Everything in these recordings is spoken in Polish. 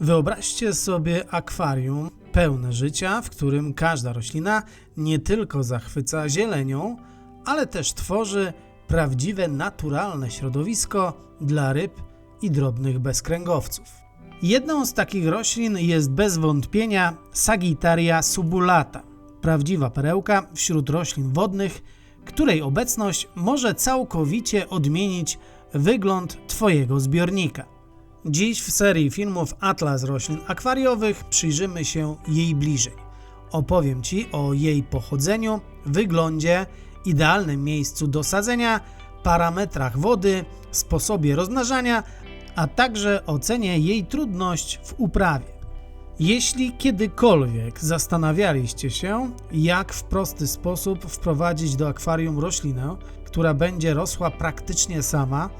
Wyobraźcie sobie akwarium pełne życia, w którym każda roślina nie tylko zachwyca zielenią, ale też tworzy prawdziwe naturalne środowisko dla ryb i drobnych bezkręgowców. Jedną z takich roślin jest bez wątpienia Sagittaria subulata, prawdziwa perełka wśród roślin wodnych, której obecność może całkowicie odmienić wygląd Twojego zbiornika. Dziś w serii filmów Atlas roślin akwariowych przyjrzymy się jej bliżej. Opowiem Ci o jej pochodzeniu, wyglądzie, idealnym miejscu do sadzenia, parametrach wody, sposobie rozmnażania, a także ocenię jej trudność w uprawie. Jeśli kiedykolwiek zastanawialiście się, jak w prosty sposób wprowadzić do akwarium roślinę, która będzie rosła praktycznie sama,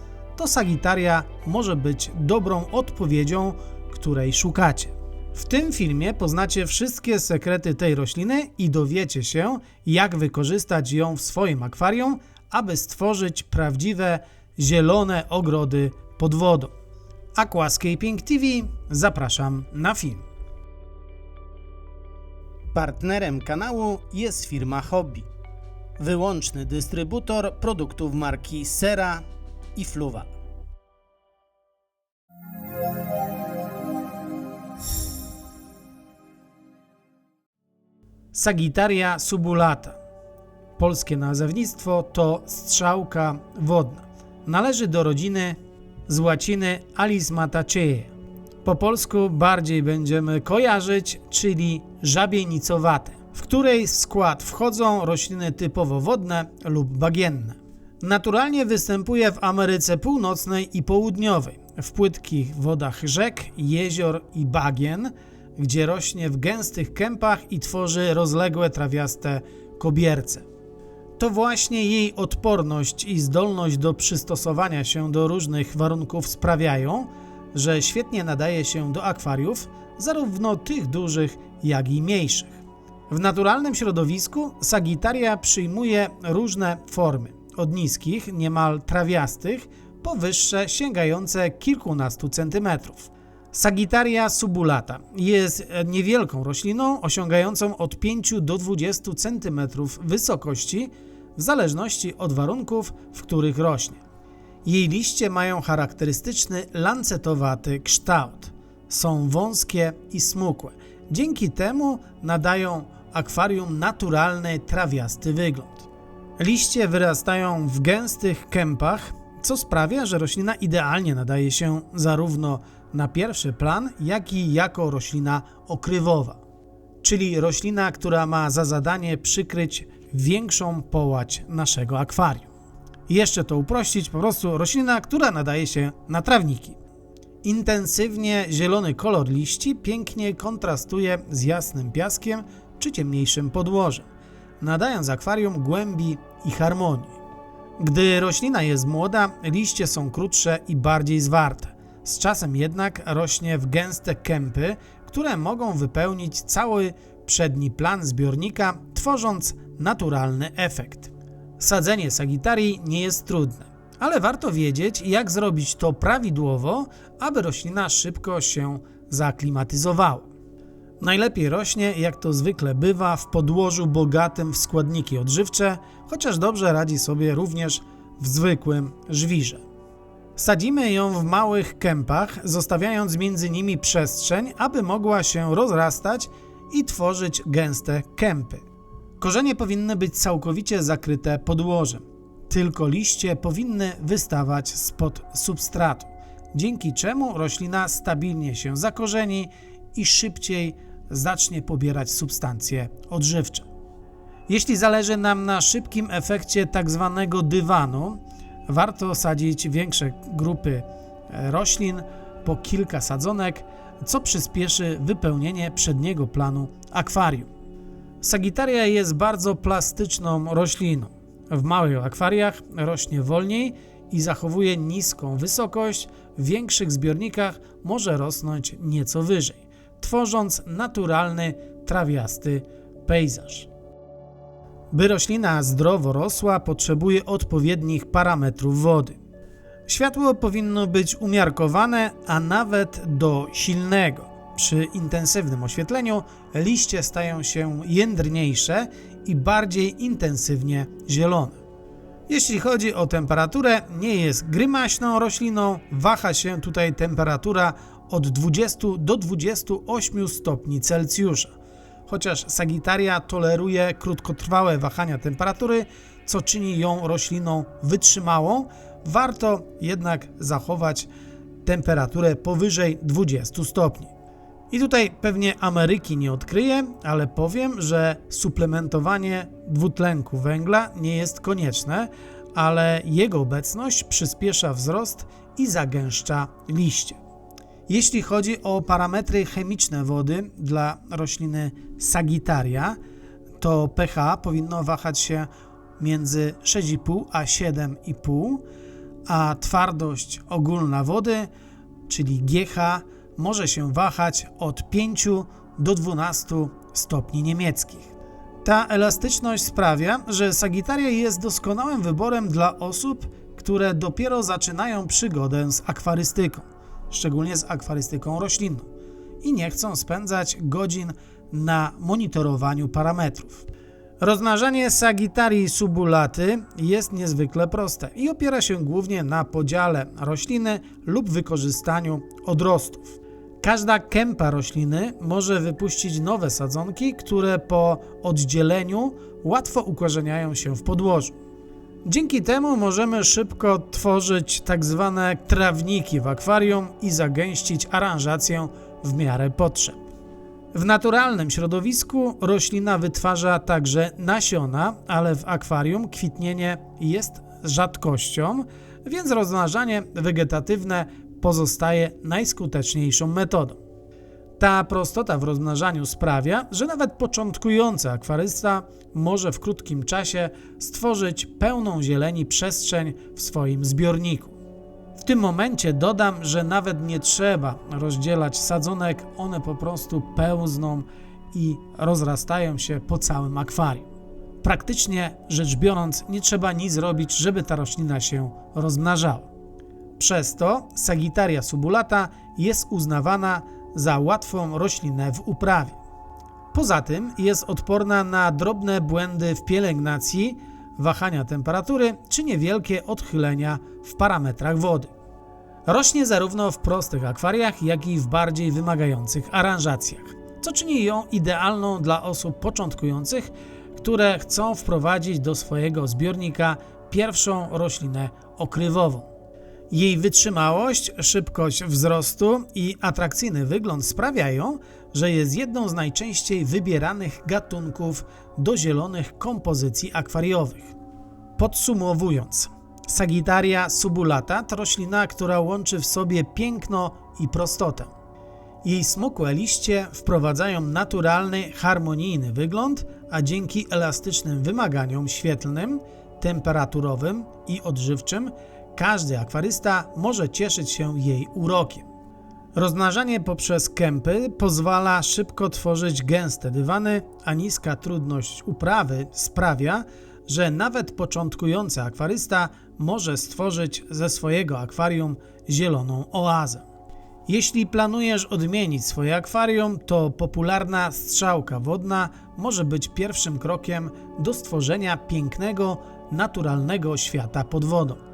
to Sagittaria może być dobrą odpowiedzią, której szukacie. W tym filmie poznacie wszystkie sekrety tej rośliny i dowiecie się, jak wykorzystać ją w swoim akwarium, aby stworzyć prawdziwe zielone ogrody pod wodą. Aquascaping TV zapraszam na film. Partnerem kanału jest firma Hobby, wyłączny dystrybutor produktów marki Sera i Fluval. Sagittaria subulata. Polskie nazewnictwo to strzałka wodna. Należy do rodziny z łaciny Alismataceae. Po polsku bardziej będziemy kojarzyć, czyli żabienicowate, w której skład wchodzą rośliny typowo wodne lub bagienne. Naturalnie występuje w Ameryce Północnej i Południowej, w płytkich wodach rzek, jezior i bagien, gdzie rośnie w gęstych kępach i tworzy rozległe trawiaste kobierce. To właśnie jej odporność i zdolność do przystosowania się do różnych warunków sprawiają, że świetnie nadaje się do akwariów, zarówno tych dużych, jak i mniejszych. W naturalnym środowisku Sagittaria przyjmuje różne formy, od niskich, niemal trawiastych, po wyższe, sięgające kilkunastu centymetrów. Sagittaria subulata jest niewielką rośliną osiągającą od 5 do 20 cm wysokości, w zależności od warunków, w których rośnie. Jej liście mają charakterystyczny lancetowaty kształt. Są wąskie i smukłe. Dzięki temu nadają akwarium naturalny, trawiasty wygląd. Liście wyrastają w gęstych kępach, co sprawia, że roślina idealnie nadaje się zarówno na pierwszy plan, jak i jako roślina okrywowa, czyli roślina, która ma za zadanie przykryć większą połać naszego akwarium. Jeszcze to uprościć, po prostu roślina, która nadaje się na trawniki. Intensywnie zielony kolor liści pięknie kontrastuje z jasnym piaskiem czy ciemniejszym podłożem, nadając akwarium głębi i harmonii. Gdy roślina jest młoda, liście są krótsze i bardziej zwarte. Z czasem jednak rośnie w gęste kępy, które mogą wypełnić cały przedni plan zbiornika, tworząc naturalny efekt. Sadzenie Sagittarii nie jest trudne, ale warto wiedzieć, jak zrobić to prawidłowo, aby roślina szybko się zaaklimatyzowała. Najlepiej rośnie, jak to zwykle bywa, w podłożu bogatym w składniki odżywcze, chociaż dobrze radzi sobie również w zwykłym żwirze. Sadzimy ją w małych kępach, zostawiając między nimi przestrzeń, aby mogła się rozrastać i tworzyć gęste kępy. Korzenie powinny być całkowicie zakryte podłożem. Tylko liście powinny wystawać spod substratu, dzięki czemu roślina stabilnie się zakorzeni i szybciej zacznie pobierać substancje odżywcze. Jeśli zależy nam na szybkim efekcie tak zwanego dywanu, warto sadzić większe grupy e, roślin po kilka sadzonek, co przyspieszy wypełnienie przedniego planu akwarium. Sagittaria jest bardzo plastyczną rośliną. W małych akwariach rośnie wolniej i zachowuje niską wysokość, w większych zbiornikach może rosnąć nieco wyżej tworząc naturalny, trawiasty pejzaż. By roślina zdrowo rosła, potrzebuje odpowiednich parametrów wody. Światło powinno być umiarkowane, a nawet do silnego. przy intensywnym oświetleniu liście stają się jędrniejsze i bardziej intensywnie zielone. Jeśli chodzi o temperaturę, nie jest grymaśną rośliną, waha się tutaj temperatura od 20 do 28 stopni Celsjusza. Chociaż Sagittaria toleruje krótkotrwałe wahania temperatury, co czyni ją rośliną wytrzymałą, warto jednak zachować temperaturę powyżej 20 stopni. I tutaj pewnie Ameryki nie odkryję, ale powiem, że suplementowanie dwutlenku węgla nie jest konieczne, ale jego obecność przyspiesza wzrost i zagęszcza liście. Jeśli chodzi o parametry chemiczne wody dla rośliny Sagittaria, to pH powinno wahać się między 6,5 a 7,5, a twardość ogólna wody, czyli GH, może się wahać od 5 do 12 stopni niemieckich. Ta elastyczność sprawia, że Sagittaria jest doskonałym wyborem dla osób, które dopiero zaczynają przygodę z akwarystyką, szczególnie z akwarystyką roślinną i nie chcą spędzać godzin na monitorowaniu parametrów. Rozmnażanie Sagittarii subulaty jest niezwykle proste i opiera się głównie na podziale rośliny lub wykorzystaniu odrostów. Każda kępa rośliny może wypuścić nowe sadzonki, które po oddzieleniu łatwo ukorzeniają się w podłożu. Dzięki temu możemy szybko tworzyć tak zwane trawniki w akwarium i zagęścić aranżację w miarę potrzeb. W naturalnym środowisku roślina wytwarza także nasiona, ale w akwarium kwitnienie jest rzadkością, więc rozmnażanie wegetatywne pozostaje najskuteczniejszą metodą. Ta prostota w rozmnażaniu sprawia, że nawet początkujący akwarysta może w krótkim czasie stworzyć pełną zieleni przestrzeń w swoim zbiorniku. W tym momencie dodam, że nawet nie trzeba rozdzielać sadzonek, one po prostu pełzną i rozrastają się po całym akwarium. Praktycznie rzecz biorąc, nie trzeba nic robić, żeby ta roślina się rozmnażała. Przez to Sagittaria subulata jest uznawana za łatwą roślinę w uprawie. Poza tym jest odporna na drobne błędy w pielęgnacji, wahania temperatury czy niewielkie odchylenia w parametrach wody. Rośnie zarówno w prostych akwariach, jak i w bardziej wymagających aranżacjach, co czyni ją idealną dla osób początkujących, które chcą wprowadzić do swojego zbiornika pierwszą roślinę okrywową. Jej wytrzymałość, szybkość wzrostu i atrakcyjny wygląd sprawiają, że jest jedną z najczęściej wybieranych gatunków do zielonych kompozycji akwariowych. Podsumowując, Sagittaria subulata to roślina, która łączy w sobie piękno i prostotę. Jej smukłe liście wprowadzają naturalny, harmonijny wygląd, a dzięki elastycznym wymaganiom świetlnym, temperaturowym i odżywczym każdy akwarysta może cieszyć się jej urokiem. Rozmnażanie poprzez kępy pozwala szybko tworzyć gęste dywany, a niska trudność uprawy sprawia, że nawet początkujący akwarysta może stworzyć ze swojego akwarium zieloną oazę. Jeśli planujesz odmienić swoje akwarium, to popularna strzałka wodna może być pierwszym krokiem do stworzenia pięknego, naturalnego świata pod wodą.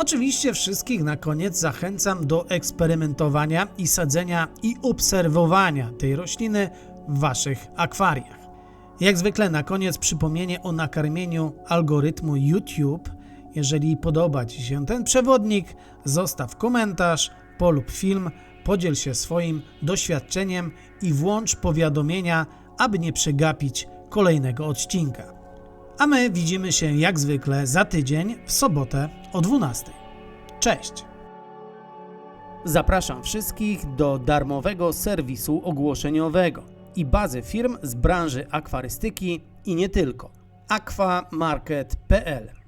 Oczywiście wszystkich na koniec zachęcam do eksperymentowania i sadzenia i obserwowania tej rośliny w waszych akwariach. Jak zwykle na koniec przypomnienie o nakarmieniu algorytmu YouTube. Jeżeli podoba Ci się ten przewodnik, zostaw komentarz, polub film, podziel się swoim doświadczeniem i włącz powiadomienia, aby nie przegapić kolejnego odcinka. A my widzimy się jak zwykle za tydzień w sobotę o 12. Cześć! Zapraszam wszystkich do darmowego serwisu ogłoszeniowego i bazy firm z branży akwarystyki i nie tylko. aquamarket.pl